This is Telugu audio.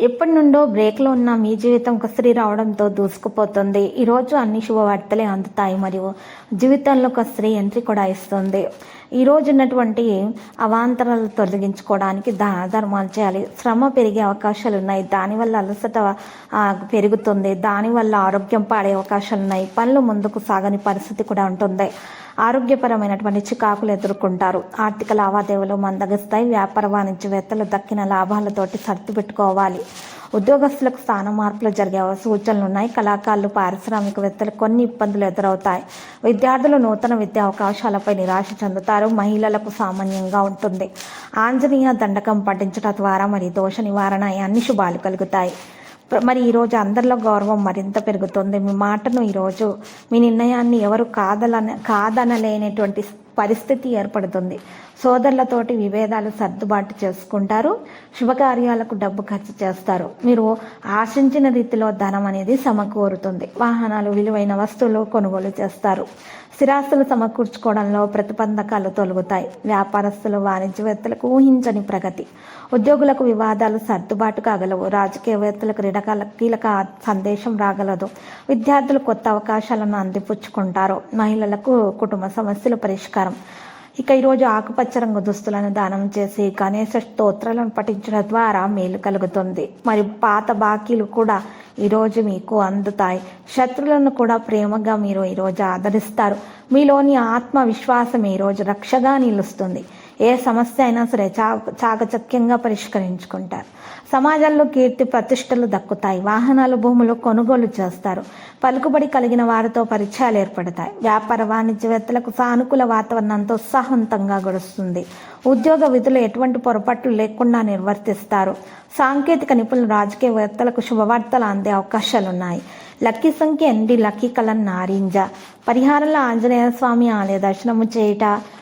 ఎప్పటి నుండో బ్రేక్లో ఉన్న మీ జీవితం ఒక స్త్రీ రావడంతో దూసుకుపోతుంది. ఈరోజు అన్ని శుభవార్తలే అందుతాయి మరియు జీవితంలో ఒక స్త్రీ ఎంట్రీ కూడా ఇస్తుంది. ఈ రోజు ఉన్నటువంటి అవాంతరాలు తొలగించుకోవడానికి దాన ధర్మాలు చేయాలి. శ్రమ పెరిగే అవకాశాలు ఉన్నాయి. దానివల్ల అలసట పెరుగుతుంది. దానివల్ల ఆరోగ్యం పాడే అవకాశాలు ఉన్నాయి. పనులు ముందుకు సాగని పరిస్థితి కూడా ఉంటుంది. ఆరోగ్యపరమైనటువంటి చికాకులు ఎదుర్కొంటారు. ఆర్థిక లావాదేవీలు మందగిస్తాయి. వ్యాపార వాణిజ్యవేత్తలు దక్కిన లాభాలతోటి సర్ది పెట్టుకోవాలి ఉద్యోగస్తులకు స్థాన మార్పులు జరిగే సూచనలు ఉన్నాయి. కళాకారులు పారిశ్రామికవేత్తలు కొన్ని ఇబ్బందులు ఎదురవుతాయి. విద్యార్థులు నూతన విద్యా అవకాశాలపై నిరాశ చెందుతారు. మహిళలకు సామాన్యంగా ఉంటుంది. ఆంజనేయ దండకం పఠించడం ద్వారా మరి దోష నివారణ అన్ని శుభాలు కలుగుతాయి. మరి ఈరోజు అందరిలో గౌరవం మరింత పెరుగుతుంది. మీ మాటను ఈరోజు మీ నిర్ణయాన్ని ఎవరు కాదలన కాదనలేనటువంటి పరిస్థితి ఏర్పడుతుంది. సోదరులతోటి విభేదాలు సర్దుబాటు చేసుకుంటారు. శుభకార్యాలకు డబ్బు ఖర్చు చేస్తారు. మీరు ఆశించిన రీతిలో ధనం అనేది సమకూరుతుంది. వాహనాలు విలువైన వస్తువులు కొనుగోలు చేస్తారు. స్థిరాస్తులు సమకూర్చుకోవడంలో ప్రతిబంధకాలు తొలగుతాయి. వ్యాపారస్తులు వాణిజ్యవేత్తలకు ఊహించని ప్రగతి. ఉద్యోగులకు వివాదాలు సర్దుబాటు కాగలవు రాజకీయవేత్తలకు క్రీడకాల కీలక సందేశం రాగలదు. విద్యార్థులు కొత్త అవకాశాలను అందిపుచ్చుకుంటారు. మహిళలకు కుటుంబ సమస్యలు పరిష్కారం. ఇక ఈరోజు ఆకుపచ్చ రంగు దుస్తులను దానం చేసి గణేశ స్తోత్రాలను పఠించడం ద్వారా మేలు కలుగుతుంది. మరి పాత బాకీలు కూడా ఈరోజు మీకు అందుతాయి. శత్రులను కూడా ప్రేమగా మీరు ఈరోజు ఆదరిస్తారు. మీలోని ఆత్మవిశ్వాసం ఈరోజు రక్షగా నిలుస్తుంది. ఏ సమస్య అయినా సరే చా చాకచక్యంగా పరిష్కరించుకుంటారు. సమాజంలో కీర్తి ప్రతిష్టలు దక్కుతాయి. వాహనాలు భూములు కొనుగోలు చేస్తారు. పలుకుబడి కలిగిన వారితో పరిచయాలు ఏర్పడతాయి. వ్యాపార వాణిజ్యవేత్తలకు సానుకూల వాతావరణంతో ఉత్సాహవంతంగా గడుస్తుంది. ఉద్యోగ విధులు ఎటువంటి పొరపాట్లు లేకుండా నిర్వర్తిస్తారు. సాంకేతిక నిపుణులు రాజకీయవేత్తలకు శుభవార్తలు అందే అవకాశాలున్నాయి. లక్కీ సంఖ్య ఎండి లక్కీ కలన్ నారింజ. పరిహారంలో ఆంజనేయ స్వామి ఆలయ దర్శనము చేయుట